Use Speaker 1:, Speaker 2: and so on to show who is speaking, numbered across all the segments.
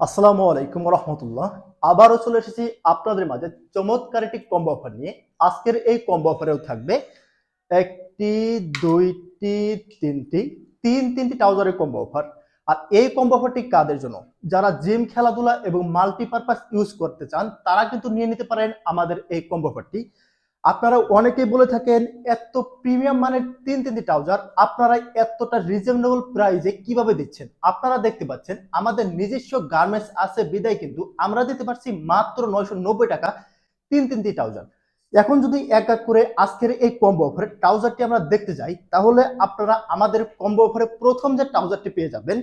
Speaker 1: আসসালামু আলাইকুম রহমতুল্লাহ আবারও চলে এসেছি আপনাদের মাঝে চমৎকার একটি কম্বো অফার নিয়ে। আজকের এই কম্বো অফারেও থাকবে একটি, দুইটি, তিনটি, তিন তিনটি ট্রাউজারের কম্বো অফার আর এই কম্বো অফারটি কাদের জন্য? যারা জিম খেলাধুলা এবং মাল্টিপারপাস ইউজ করতে চান, তারা কিন্তু নিয়ে নিতে পারেন আমাদের এই কম্বো অফারটি আপনারা অনেকেই বলে থাকেন, এত প্রিমিয়াম মানের তিন তিনটি ট্রাউজার আপনারা এতটা রিজনেবল প্রাইসে কীভাবে দিচ্ছেন? আপনারা দেখতে পাচ্ছেন, আমাদের নিজস্ব গার্মেন্টস আছে বিদায় কিন্তু আমরা দিতে পারছি মাত্র নয়শো নব্বই টাকা তিন তিনটি ট্রাউজার এখন যদি এক এক করে আজকের এই কম্বো অফারে ট্রাউজারটি আমরা দেখতে যাই, তাহলে আপনারা আমাদের কম্বো অফারে প্রথম যে ট্রাউজারটি পেয়ে যাবেন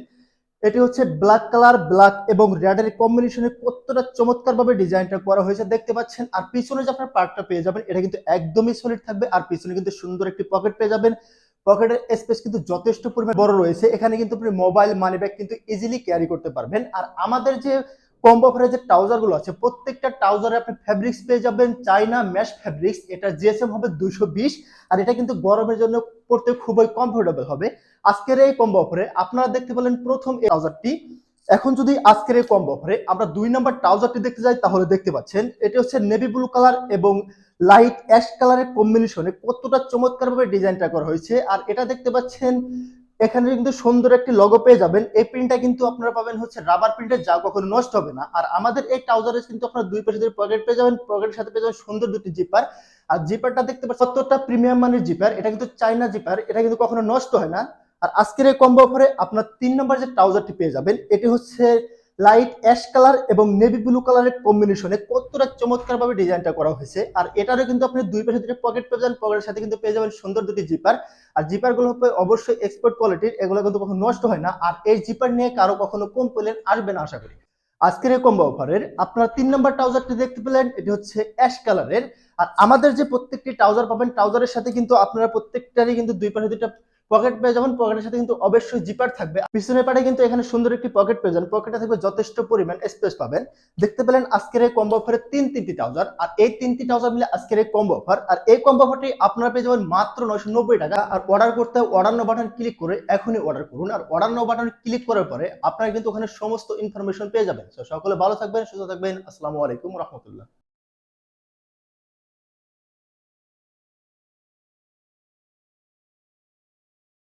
Speaker 1: এটি হচ্ছে ব্ল্যাক কালার ব্ল্যাক এবং রেডের কম্বিনেশনে কতটা চমৎকার ভাবে ডিজাইনটা করা হয়েছে দেখতে পাচ্ছেন। আর পিছনে যে আপনার পার্টটা পেয়ে যাবেন, এটা কিন্তু একদমই সলিড থাকবে আর পিছনে কিন্তু সুন্দর একটি পকেট পেয়ে যাবেন। পকেটের স্পেস কিন্তু যথেষ্ট পরিমাণে বড় রয়েছে। এখানে কিন্তু আপনি মোবাইল মানি ব্যাগ কিন্তু ইজিলি ক্যারি করতে পারবেন। আর আমাদের যে কম্বো অফারে যে ট্রাউজারগুলো আছে, প্রত্যেকটা ট্রাউজারে আপনি ফ্যাব্রিক্স পেয়ে যাবেন চাইনা ম্যাশ ফ্যাব্রিক্স এটা জিএসএম হবে দুশো বিশ, আর এটা কিন্তু গরমের জন্য পড়তে খুবই কমফোর্টেবল হবে। আজকের এই কম্বো অফারে আপনারা দেখতে পেলেন প্রথম এই ট্রাউজারটি এখন যদি আজকের এই কম্বো অফারে আমরা দুই নম্বর ট্রাউজারটি দেখতে যাই, তাহলে দেখতে পাচ্ছেন, এটি হচ্ছে নেভি ব্লু কালার এবং লাইট অ্যাশ কালারের কম্বিনেশনে কতটা চমৎকার ভাবে ডিজাইনটা করা হয়েছে, আর এটা দেখতে পাচ্ছেন এখানে কিন্তু সুন্দর একটি লগো পেয়ে যাবেন। এই প্রিন্টটা কিন্তু আপনারা পাবেন হচ্ছে রাবার প্রিন্টের যা কখনো নষ্ট হবে না। আর আমাদের এই ট্রাউজারে কিন্তু আপনারা দুই পাশে পকেট পেয়ে যাবেন পকেটের সাথে পেয়ে যাবেন সুন্দর দুটি জিপার আর জিপারটা দেখতে পাচ্ছেন, সত্তরটা প্রিমিয়াম মানের জিপার এটা কিন্তু চাইনা জিপার এটা কিন্তু কখনো নষ্ট হয় না। আর আজকের এই কম্বো অফারে আপনার তিন নম্বর যে ট্রাউজারটি পেয়ে যাবেন, এটি হচ্ছে লাইট অ্যাশ কালার এবং নেভি ব্লু কালারের কম্বিনেশনে কতটা চমৎকার ভাবে ডিজাইনটা করা হয়েছে। আর এটারও কিন্তু আপনি দুই পাশে দুটো পকেট পেয়ে যাবেন পকেটের সাথে কিন্তু পেয়ে যাবেন সুন্দর দুটি জিপার আর জিপারগুলো হবে অবশ্যই এক্সপোর্ট কোয়ালিটির এগুলো কিন্তু কখনো নষ্ট হয় না। আর এই জিপার নিয়ে কারও কখনো কমপ্লেন আসবে না আশা করি। আজকের এই কম্বো অফারের আপনারা তিন নম্বর ট্রাউজারটি দেখতে পেলেন, এটি হচ্ছে অ্যাশ কালারের আর আমাদের যে প্রত্যেকটি ট্রাউজার পাবেন ট্রাউজারের সাথে কিন্তু আপনারা প্রত্যেকটারই কিন্তু দুই পাশে দুইটা পকেট পেয়ে যাবেন পকেটের সাথে কিন্তু অবশ্যই জিপার থাকবে। পিছনের পাটে কিন্তু এখানে সুন্দর একটি পকেট পেয়ে যাবেন পকেটে থাকবে যথেষ্ট পরিমাণ স্পেস পাবেন। দেখতে পেলেন আজকের এই কম্বো অফারে তিন তিনটি ট্রাউজার আর এই তিনটি ট্রাউজার মিলে আজকের এই কম্বো অফার আর এই কম্বো অফারটি আপনারা পেয়ে যাবেন মাত্র নয়শো নব্বই টাকা। আর অর্ডার করতে অর্ডার নো বাটন ক্লিক করে এখনই অর্ডার করুন। আর অর্ডার নো বাটন ক্লিক করার পরে আপনারা কিন্তু ওখানে সমস্ত ইনফরমেশন পেয়ে যাবেন। সকলে ভালো থাকবেন, সুস্থ থাকবেন। আসসালামু আলাইকুম রহমতুল্লাহ।